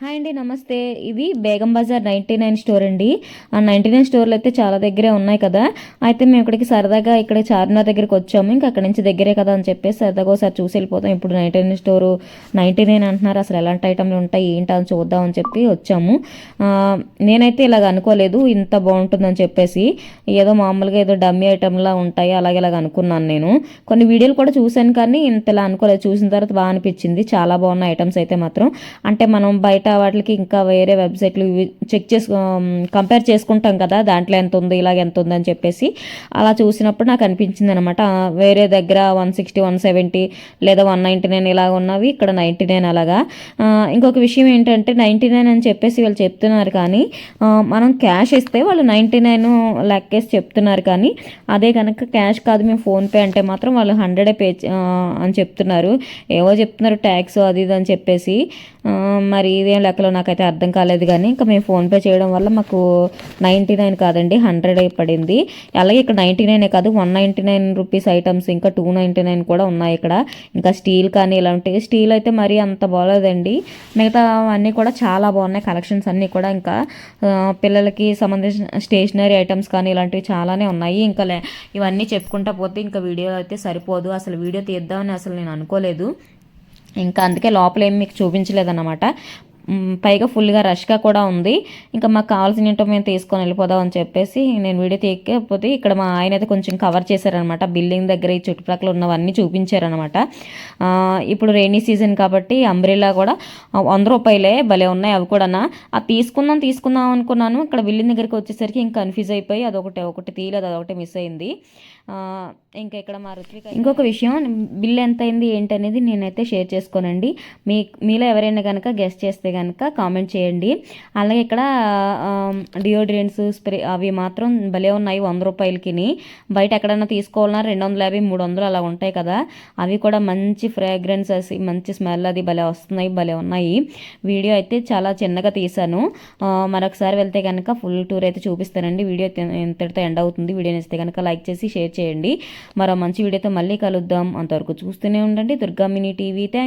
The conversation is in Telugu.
హాయ్ అండి నమస్తే. ఇది Begum Bazar ninety nine store అండి. ఆ నైంటీ నైన్ స్టోర్లు అయితే చాలా దగ్గరే ఉన్నాయి కదా. అయితే మేము ఇక్కడికి సరదాగా ఇక్కడ చార్మినార్ దగ్గరికి వచ్చాము. ఇంకా అక్కడ నుంచి దగ్గరే కదా అని చెప్పేసి సరదాగా ఒకసారి చూసి వెళ్ళిపోతాం. ఇప్పుడు ninety nine store ninety nine అంటున్నారు. అసలు ఎలాంటి ఐటమ్లు ఉంటాయి? ఏంటి అని చూద్దాం అని చెప్పి వచ్చాము. నేనైతే ఇలాగ అనుకోలేదు. ఇంత బాగుంటుందని చెప్పేసి ఏదో మామూలుగా ఏదో డమ్మీ ఐటమ్లా ఉంటాయి. అలాగే ఇలాగ అనుకున్నాను నేను. కొన్ని వీడియోలు కూడా చూశాను కానీ ఇంత ఇలా అనుకోలేదు. చూసిన తర్వాత బాగా అనిపించింది. చాలా బాగున్న ఐటమ్స్ అయితే మాత్రం. అంటే మనం బయట వాటికి ఇంకా వేరే వెబ్సైట్లు ఇవి చెక్ చేసుకో కంపేర్ చేసుకుంటాం కదా దాంట్లో ఎంత ఉంది ఇలాగ ఎంత ఉంది అని చెప్పేసి అలా చూసినప్పుడు నాకు అనిపించింది అనమాట వేరే దగ్గర వన్ సిక్స్టీ వన్ సెవెంటీ లేదా వన్ నైంటీ నైన్ ఇలా ఉన్నవి ఇక్కడ నైంటీ నైన్ అలాగా. ఇంకొక విషయం ఏంటంటే నైంటీ నైన్ అని చెప్పేసి వీళ్ళు చెప్తున్నారు కానీ మనం క్యాష్ ఇస్తే వాళ్ళు నైంటీ నైన్ లెక్కేసి చెప్తున్నారు కానీ అదే కనుక క్యాష్ కాదు మేము ఫోన్పే అంటే మాత్రం వాళ్ళు హండ్రెడే పే చే- అని చెప్తున్నారు. ఏవో చెప్తున్నారు ట్యాక్స్ అది ఇది అని చెప్పేసి. మరి ఇది లెక్కలో నాకైతే అర్థం కాలేదు కానీ ఇంకా మేము ఫోన్పే చేయడం వల్ల మాకు నైంటీ నైన్ కాదండి హండ్రెడ్ అయి పడింది. అలాగే ఇక్కడ నైంటీ నైనే కాదు one ninety nine rupees items ఇంకా టూ నైంటీ నైన్ కూడా ఉన్నాయి ఇక్కడ. ఇంకా స్టీల్ కానీ ఇలాంటివి. స్టీల్ అయితే మరీ అంత బాగోలేదండి. మిగతా అన్నీ కూడా చాలా బాగున్నాయి కలెక్షన్స్ అన్నీ కూడా ఇంకా పిల్లలకి సంబంధించిన స్టేషనరీ ఐటమ్స్ కానీ ఇలాంటివి చాలానే ఉన్నాయి. ఇంకా లే- ఇవన్నీ చెప్పుకుంటా పోతే ఇంకా వీడియో అయితే సరిపోదు. అసలు వీడియో తీద్దామని అసలు నేను అనుకోలేదు. ఇంకా అందుకే లోపల ఏం మీకు చూపించలేదన్నమాట. పైగా ఫుల్గా రష్గా కూడా ఉంది. ఇంకా మాకు కావాల్సిన ఏంటో మేము తీసుకొని వెళ్ళిపోదాం అని చెప్పేసి నేను వీడియో తీయకపోతే ఇక్కడ మా ఆయన అయితే కొంచెం కవర్ చేశారనమాట బిల్డింగ్ దగ్గర ఈ చుట్టుపక్కల ఉన్నవన్నీ చూపించారనమాట ఇప్పుడు రెయినీ సీజన్ కాబట్టి అంబ్రెలా కూడా వంద రూపాయలే భలే ఉన్నాయి అవి కూడా అది తీసుకుందాం తీసుకుందాం అనుకున్నాను. ఇక్కడ బిల్డింగ్ దగ్గరికి వచ్చేసరికి ఇంకా కన్ఫ్యూజ్ అయిపోయి అదొకటి ఒకటి తీయలేదు అదొకటి మిస్ అయింది. ఇంకా ఇక్కడ మా రుత్విక ఇంకొక విషయం బిల్ ఎంత అయింది ఏంటనేది నేనైతే షేర్ చేసుకోనండి. మీ మీలో ఎవరైనా కనుక గెస్ట్ చేస్తే కనుక కామెంట్ చేయండి. అలాగే ఇక్కడ డియోడ్రెంట్స్ స్ప్రే అవి మాత్రం భలే ఉన్నాయి వంద రూపాయలకి బయట ఎక్కడైనా తీసుకోవాలన్నా రెండు వందల యాభై మూడు వందలు అలా ఉంటాయి కదా. అవి కూడా మంచి ఫ్రాగ్రెన్స్ మంచి స్మెల్ అది భలే వస్తున్నాయి భలే ఉన్నాయి. వీడియో అయితే చాలా చిన్నగా తీశాను. మరొకసారి వెళ్తే కనుక ఫుల్ టూర్ అయితే చూపిస్తానండి. వీడియో ఇంతటితో ఎండ్ అవుతుంది. వీడియో నచ్చితే కనుక లైక్ చేసి షేర్ చేయండి. మరో మంచి వీడియోతో మళ్ళీ కలుద్దాం. అంతవరకు చూస్తూనే ఉండండి. Durga mini TV thank